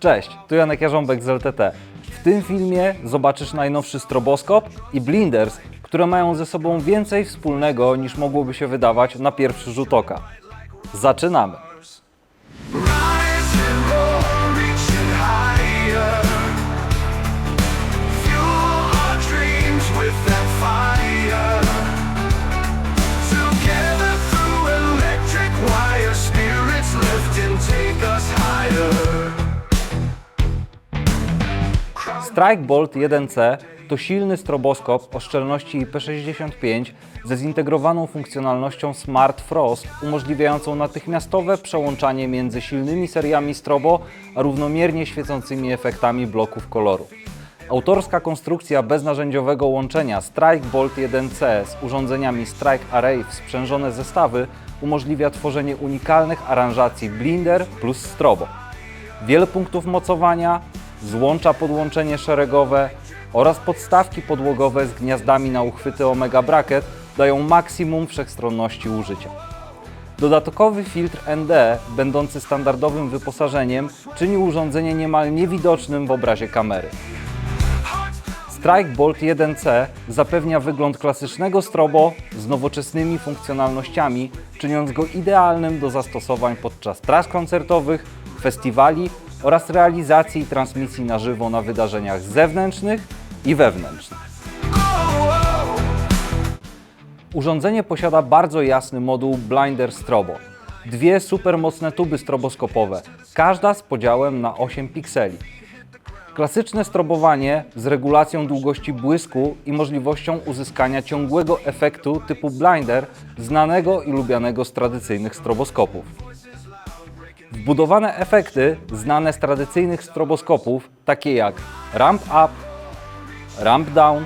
Cześć, tu Janek Jarząbek z LTT. W tym filmie zobaczysz najnowszy stroboskop i blinders, które mają ze sobą więcej wspólnego niż mogłoby się wydawać na pierwszy rzut oka. Zaczynamy! Strike Bolt 1C to silny stroboskop o szczelności IP65 ze zintegrowaną funkcjonalnością Smart Frost umożliwiającą natychmiastowe przełączanie między silnymi seriami strobo a równomiernie świecącymi efektami bloków koloru. Autorska konstrukcja beznarzędziowego łączenia Strike Bolt 1C z urządzeniami Strike Array w sprzężone zestawy umożliwia tworzenie unikalnych aranżacji blinder plus strobo wiele punktów mocowania, złącza podłączenie szeregowe oraz podstawki podłogowe z gniazdami na uchwyty Omega Bracket dają maksimum wszechstronności użycia. Dodatkowy filtr ND, będący standardowym wyposażeniem, czyni urządzenie niemal niewidocznym w obrazie kamery. Strike Bolt 1C zapewnia wygląd klasycznego strobo z nowoczesnymi funkcjonalnościami, czyniąc go idealnym do zastosowań podczas tras koncertowych, festiwali oraz realizacji i transmisji na żywo na wydarzeniach zewnętrznych i wewnętrznych. Urządzenie posiada bardzo jasny moduł Blinder Strobo. Dwie supermocne tuby stroboskopowe, każda z podziałem na 8 pikseli. Klasyczne strobowanie z regulacją długości błysku i możliwością uzyskania ciągłego efektu typu blinder, znanego i lubianego z tradycyjnych stroboskopów. Wbudowane efekty znane z tradycyjnych stroboskopów, takie jak ramp up, ramp down,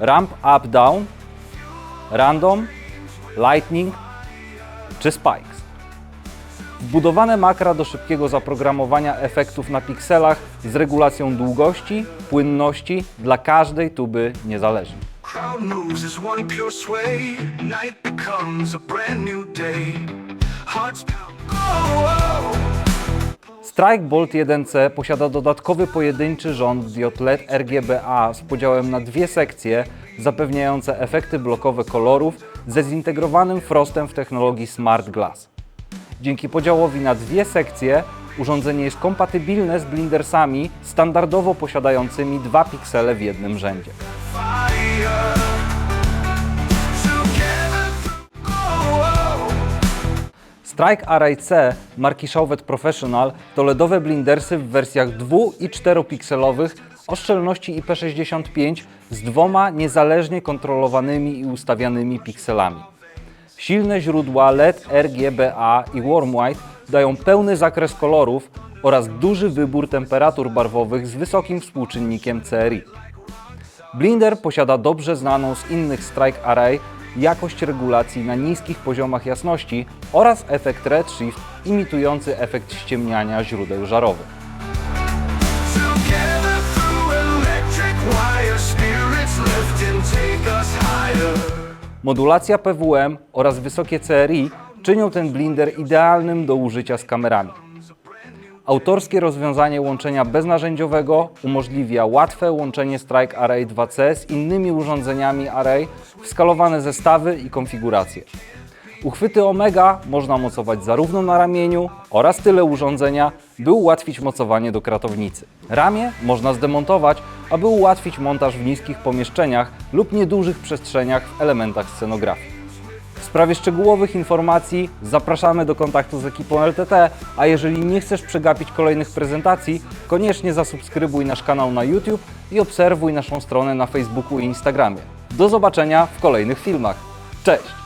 ramp up down, random, lightning czy spikes. Wbudowane makra do szybkiego zaprogramowania efektów na pikselach z regulacją długości, płynności dla każdej tuby niezależnie. Strike Bolt 1C posiada dodatkowy pojedynczy rząd diod LED RGBA z podziałem na dwie sekcje zapewniające efekty blokowe kolorów ze zintegrowanym frostem w technologii Smart Glass. Dzięki podziałowi na dwie sekcje urządzenie jest kompatybilne z blindersami standardowo posiadającymi dwa piksele w jednym rzędzie. Strike Array C marki Chauvet Professional to LEDowe blindersy w wersjach 2 i 4 pikselowych o szczelności IP65 z dwoma niezależnie kontrolowanymi i ustawianymi pikselami. Silne źródła LED RGBA i Warm White dają pełny zakres kolorów oraz duży wybór temperatur barwowych z wysokim współczynnikiem CRI. Blinder posiada dobrze znaną z innych Strike Array jakość regulacji na niskich poziomach jasności oraz efekt redshift imitujący efekt ściemniania źródeł żarowych. Modulacja PWM oraz wysokie CRI czynią ten blinder idealnym do użycia z kamerami. Autorskie rozwiązanie łączenia beznarzędziowego umożliwia łatwe łączenie Strike Array 2C z innymi urządzeniami Array w skalowane zestawy i konfiguracje. Uchwyty Omega można mocować zarówno na ramieniu oraz tyle urządzenia, by ułatwić mocowanie do kratownicy. Ramię można zdemontować, aby ułatwić montaż w niskich pomieszczeniach lub niedużych przestrzeniach w elementach scenografii. Sprawie szczegółowych informacji zapraszamy do kontaktu z ekipą LTT, a jeżeli nie chcesz przegapić kolejnych prezentacji, koniecznie zasubskrybuj nasz kanał na YouTube i obserwuj naszą stronę na Facebooku i Instagramie. Do zobaczenia w kolejnych filmach. Cześć!